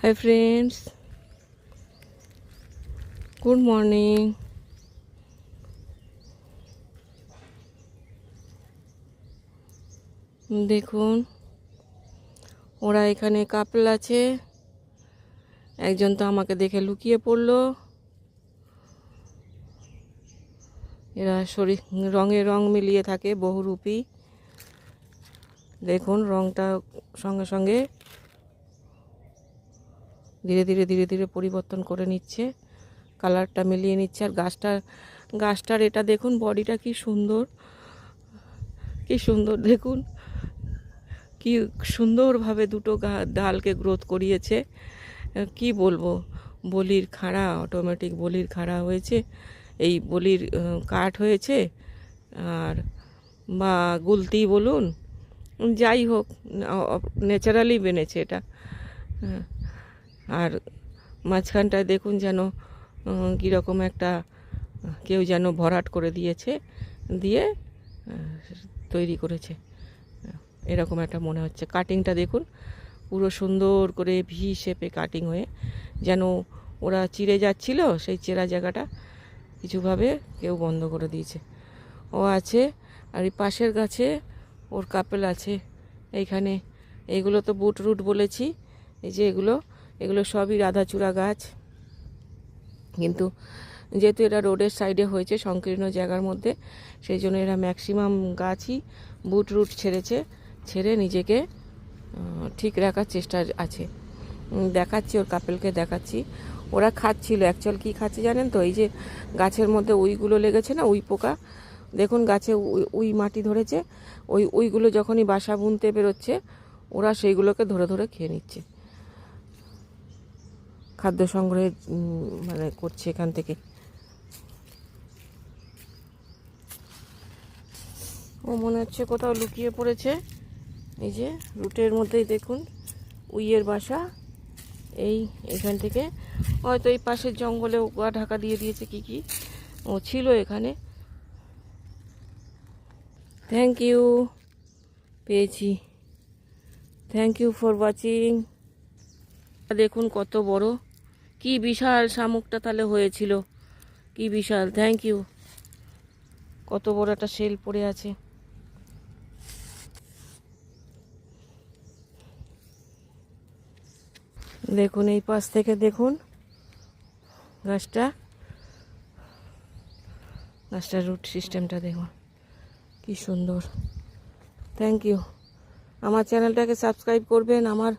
Hi friends good morning দেখুন, ওরা এখানে কাপল আছে। একজন তো আমাকে দেখে লুকিয়ে পড়ল। এরা শরীর, রঙে রং মিলিয়ে থাকে বহুরূপী। দেখুন, রংটা সঙ্গে সঙ্গে ধীরে ধীরে ধীরে ধীরে পরিবর্তন করে নিচ্ছে। কালারটা মিলিয়ে নিচ্ছে। আর গাছটার গাছটার এটা দেখুন, বডিটা কি সুন্দর। কি সুন্দর, দেখুন। কি সুন্দরভাবে দুটো ডালকে গ্রোথ করিয়েছে। কি বলব? বলির খাড়া, অটোমেটিক বলির খাড়া হয়েছে। এই বলির কাঠ হয়েছে। আর, বা গুলতি বলুন, যাই হোক ন্যাচারালি বেনেছে এটা। হ্যাঁ। আর মাঝখানটায় দেখুন যেন কীরকম একটা, কেউ যেন ভরাট করে দিয়েছে, দিয়ে তৈরি করেছে। এরকম একটা মনে হচ্ছে। কাটিংটা দেখুন, পুরো সুন্দর করে ভি শেপে কাটিং হয়ে যেন ওরা চিড়ে যাচ্ছিল, সেই চেরা জায়গাটা কিছুভাবে কেউ বন্ধ করে দিয়েছে। ও আছে, আর এই পাশের গাছে ওর কাপেল আছে। এইখানে, এইগুলো তো বুট রুট বলেছি, এই যে এগুলো এগুলো সবই রাধাচূড়া গাছ। কিন্তু যেহেতু এটা রোডের সাইডে হয়েছে সংকীর্ণ জায়গার মধ্যে, সেই জন্য এরা ম্যাক্সিমাম গাছই বুট রুট ছেড়েছে, ছেড়ে নিজেকে ঠিক রাখার চেষ্টা আছে। দেখাচ্ছি, ওর কাপেলকে দেখাচ্ছি। ওরা খাচ্ছিল, অ্যাকচুয়াল কী খাচ্ছে জানেন তো? এই যে গাছের মধ্যে উইগুলো লেগেছে না, উই পোকা? দেখুন গাছে উই মাটি ধরেছে, ওই উইগুলো যখনই বাসা বুনতে বেরোচ্ছে, ওরা সেইগুলোকে ধরে ধরে খেয়ে নিচ্ছে। খাদ্য সংগ্রহে মানে করছে এখান থেকে। ও মনে হচ্ছে কোথাও লুকিয়ে পড়েছে। এই যে রুটের মধ্যেই দেখুন, উইয়ের বাসা। এই এখান থেকে। হয়তো এই পাশের জঙ্গলে গা ঢাকা দিয়ে দিয়েছে কি কি। ও ছিল এখানে। থ্যাংক ইউ পেয়েছি। থ্যাংক ইউ ফর ওয়াচিং দেখুন কত বড়। কি বিশাল শামুকটা তাহলে হয়েছিল। কি বিশাল থ্যাংক ইউ কত বড় একটা সেল পড়ে আছে। দেখুন, এই পাশ থেকে দেখুন গাছটা। গাছটার রুট সিস্টেমটা দেখুন। কি সুন্দর। থ্যাংক ইউ আমার চ্যানেলটাকে সাবস্ক্রাইব করবেন, আমার